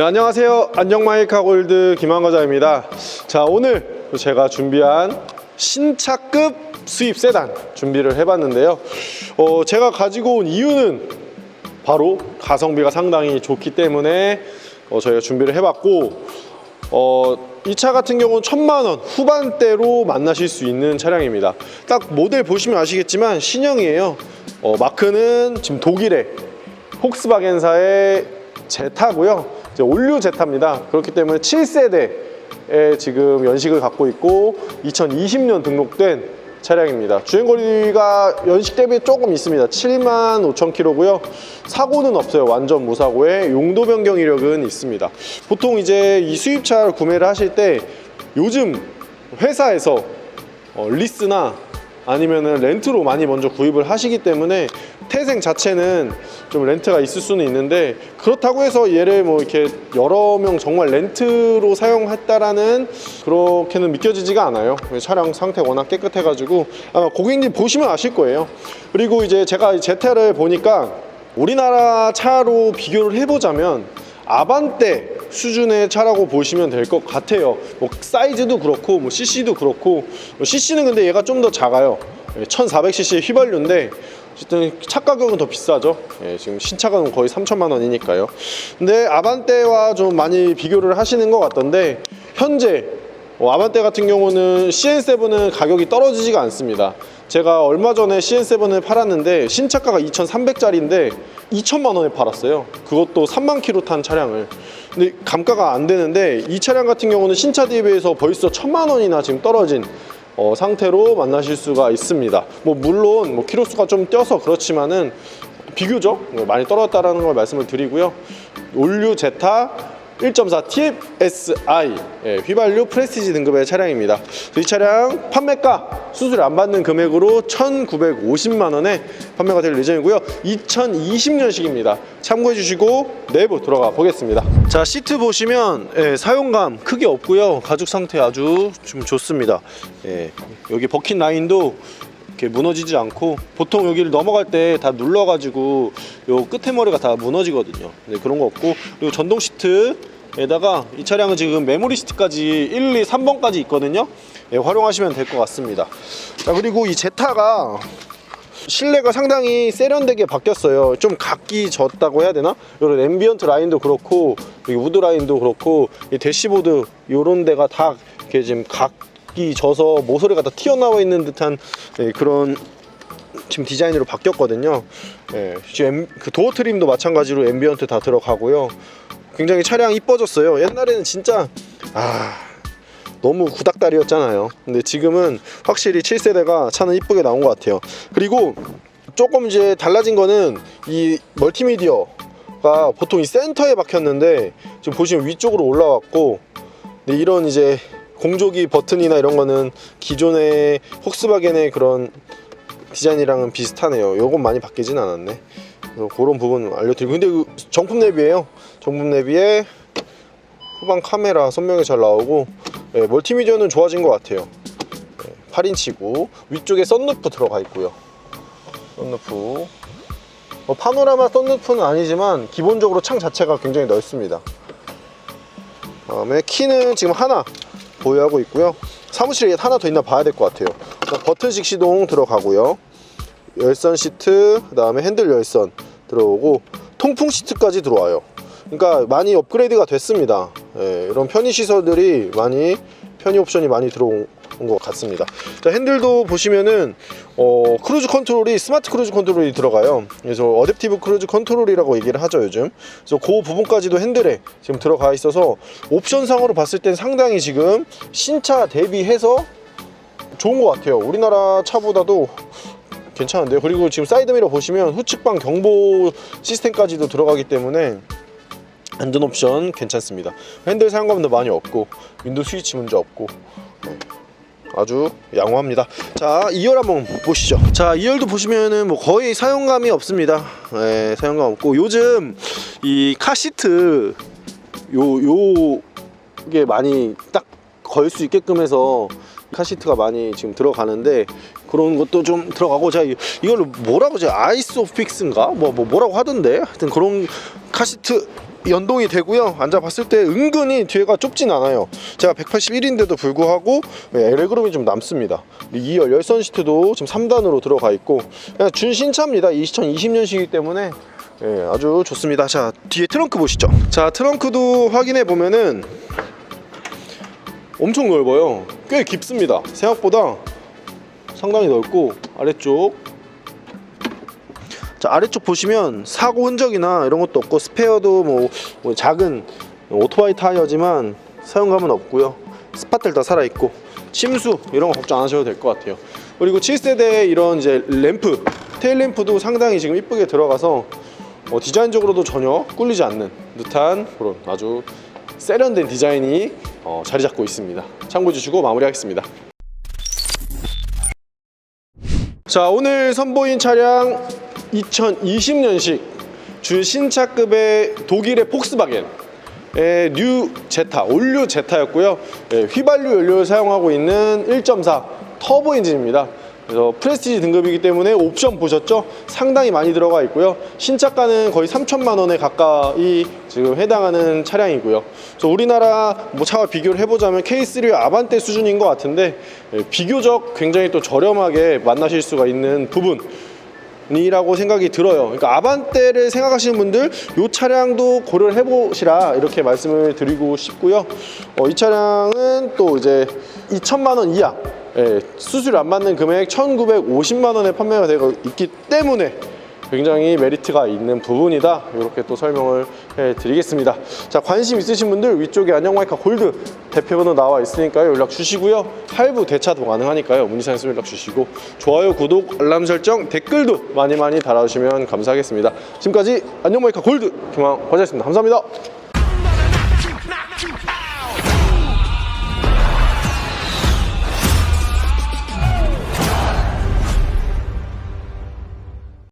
네, 안녕하세요. 안녕마이카 골드 김한과자입니다. 자, 오늘 제가 준비한 신차급 수입 세단 준비를 해봤는데요. 어, 제가 가지고 온 이유는 바로 가성비가 상당히 좋기 때문에 어, 저희가 준비를 해봤고, 어, 이차 같은 경우는 천만 원 후반대로 만나실 수 있는 차량입니다. 딱 모델 보시면 아시겠지만 신형이에요. 어, 마크는 지금 독일의 폭스바겐사의 제타고요. 이제 올류 제타입니다. 그렇기 때문에 7세대의 지금 연식을 갖고 있고 2020년 등록된 차량입니다. 주행거리가 연식 대비 조금 있습니다. 7만 5천 킬로고요. 사고는 없어요. 완전 무사고에 용도 변경 이력은 있습니다. 보통 이제 이 수입차를 구매를 하실 때 요즘 회사에서 어, 리스나 아니면은 렌트로 많이 먼저 구입을 하시기 때문에 태생 자체는 좀 렌트가 있을 수는 있는데 그렇다고 해서 얘를 뭐 이렇게 여러 명 정말 렌트로 사용했다라는 그렇게는 믿겨지지가 않아요. 차량 상태 워낙 깨끗해 가지고 아마 고객님 보시면 아실 거예요. 그리고 이제 제가 이 제타를 보니까 우리나라 차로 비교를 해보자면 아반떼 수준의 차라고 보시면 될 것 같아요. 뭐 사이즈도 그렇고 뭐 CC도 그렇고 뭐 CC는 근데 얘가 좀 더 작아요. 1400cc 휘발유인데 어쨌든 차 가격은 더 비싸죠. 예, 지금 신차가는 거의 3천만 원이니까요. 근데 아반떼와 좀 많이 비교를 하시는 것 같던데 현재 어, 아반떼 같은 경우는 CN7은 가격이 떨어지지가 않습니다. 제가 얼마 전에 CN7을 팔았는데 신차가가 2,300짜리인데 2천만 원에 팔았어요. 그것도 3만 킬로 탄 차량을. 근데 감가가 안 되는데 이 차량 같은 경우는 신차 대비해서 벌써 1천만 원이나 지금 떨어진 어, 상태로 만나실 수가 있습니다. 뭐 물론 뭐 키로수가 좀 뛰어서 그렇지만은 비교적 뭐 많이 떨어졌다라는 걸 말씀을 드리고요. 올류 제타 1.4 TFSI 예, 휘발유 프레스티지 등급의 차량입니다. 이 차량 판매가 수수료 안 받는 금액으로 1,950만 원에 판매가 될 예정이고요. 2020년식입니다. 참고해 주시고 내부 들어가 보겠습니다. 자 시트 보시면 예, 사용감 크게 없고요. 가죽 상태 아주 좀 좋습니다. 예, 여기 버킨 라인도 이렇게 무너지지 않고 보통 여기를 넘어갈 때 다 눌러가지고 요 끝에 머리가 다 무너지거든요. 네, 그런 거 없고 그리고 전동 시트 에다가 이 차량은 지금 메모리 시트까지 1, 2, 3번까지 있거든요. 예, 활용하시면 될 것 같습니다. 자 그리고 이 제타가 실내가 상당히 세련되게 바뀌었어요. 좀 각기 졌다고 해야 되나? 이런 앰비언트 라인도 그렇고 우드 라인도 그렇고 이 대시보드 이런 데가 다 이렇게 지금 각기 져서 모서리가 다 튀어나와 있는 듯한 예, 그런 지금 디자인으로 바뀌었거든요. 예, 지금 엠- 그 도어 트림도 마찬가지로 앰비언트 다 들어가고요. 굉장히 차량 이뻐졌어요. 옛날에는 진짜 아 너무 구닥다리였잖아요. 근데 지금은 확실히 7세대가 차는 이쁘게 나온 것 같아요. 그리고 조금 이제 달라진 거는 이 멀티미디어가 보통 이 센터에 박혔는데 지금 보시면 위쪽으로 올라왔고 이런 이제 공조기 버튼이나 이런 거는 기존의 폭스바겐의 그런 디자인이랑은 비슷하네요. 요건 많이 바뀌진 않았네. 그런 부분 알려드리고 근데 그 정품 내비예요. 정품 내비에 후방 카메라 선명히 잘 나오고 예, 멀티미디어는 좋아진 것 같아요. 예, 8인치고 위쪽에 썬루프 들어가 있고요. 썬루프. 뭐 파노라마 썬루프는 아니지만 기본적으로 창 자체가 굉장히 넓습니다. 다음에 키는 지금 하나 보유하고 있고요. 사무실에 하나 더 있나 봐야 될 것 같아요. 버튼식 시동 들어가고요. 열선 시트, 그 다음에 핸들 열선 들어오고 통풍 시트까지 들어와요. 그러니까 많이 업그레이드가 됐습니다. 예, 이런 편의 시설들이 많이 편의 옵션이 많이 들어온 것 같습니다. 자, 핸들도 보시면은 어, 크루즈 컨트롤이 스마트 크루즈 컨트롤이 들어가요. 그래서 어댑티브 크루즈 컨트롤이라고 얘기를 하죠 요즘. 그래서 그 부분까지도 핸들에 지금 들어가 있어서 옵션상으로 봤을 땐 상당히 지금 신차 대비해서 좋은 것 같아요. 우리나라 차보다도 괜찮은데요. 그리고 지금 사이드미러 보시면 후측방 경보 시스템까지도 들어가기 때문에 안전 옵션 괜찮습니다. 핸들 사용감도 많이 없고 윈도우 스위치 문제 없고 네. 아주 양호합니다. 자, 2열 한번 보시죠. 자, 2열도 보시면은 뭐 거의 사용감이 없습니다. 네, 사용감 없고 요즘 이 카시트 요 요게 많이 딱 걸 수 있게끔 해서 카시트가 많이 지금 들어가는데 그런 것도 좀 들어가고 자 이걸로 뭐라고 제 아이소픽스인가 뭐, 뭐 뭐라고 하던데 하여튼 그런 카시트 연동이 되고요. 앉아봤을 때 은근히 뒤에가 좁진 않아요. 제가 181인데도 불구하고 네, 레그룸이 좀 남습니다. 2열 열선 시트도 지금 3단으로 들어가 있고 그냥 준신차입니다. 2020년식이기 때문에 예, 아주 좋습니다. 자 뒤에 트렁크 보시죠. 자 트렁크도 확인해 보면은 엄청 넓어요. 꽤 깊습니다. 생각보다 상당히 넓고 아래쪽 자 아래쪽 보시면 사고 흔적이나 이런 것도 없고 스페어도 뭐, 뭐 작은 오토바이 타이어지만 사용감은 없고요. 스팟들 다 살아 있고 침수 이런 거 걱정 안 하셔도 될 것 같아요. 그리고 7세대 이런 이제 램프 테일 램프도 상당히 지금 이쁘게 들어가서 어, 디자인적으로도 전혀 꿀리지 않는 듯한 그런 아주 세련된 디자인이 어, 자리 잡고 있습니다. 참고해 주시고 마무리하겠습니다. 자 오늘 선보인 차량 2020년식 준신차급의 독일의 폭스바겐 의뉴 제타 올류 제타였고요. 예, 휘발유 연료를 사용하고 있는 1.4 터보 엔진입니다. 그래서 프레스티지 등급이기 때문에 옵션 보셨죠? 상당히 많이 들어가 있고요. 신차가는 거의 3천만 원에 가까이 지금 해당하는 차량이고요. 그래서 우리나라 뭐 차와 비교를 해보자면 K3 아반떼 수준인 것 같은데 예, 비교적 굉장히 또 저렴하게 만나실 수가 있는 부분 이라고 생각이 들어요. 그러니까 아반떼를 생각하시는 분들 이 차량도 고려를 해보시라 이렇게 말씀을 드리고 싶고요. 어, 이 차량은 또 이제 2천만 원 이하 예, 수수료 안 받는 금액 1,950만 원에 판매가 되고 있기 때문에 굉장히 메리트가 있는 부분이다. 이렇게 또 설명을 해드리겠습니다. 자 관심 있으신 분들 위쪽에 안녕마이카 골드 대표번호 나와 있으니까요. 연락 주시고요. 할부 대차도 가능하니까요. 문의사항 있으면 연락 주시고. 좋아요 구독 알람 설정 댓글도 많이 많이 달아주시면 감사하겠습니다. 지금까지 안녕마이카 골드 김황 과자였습니다. 감사합니다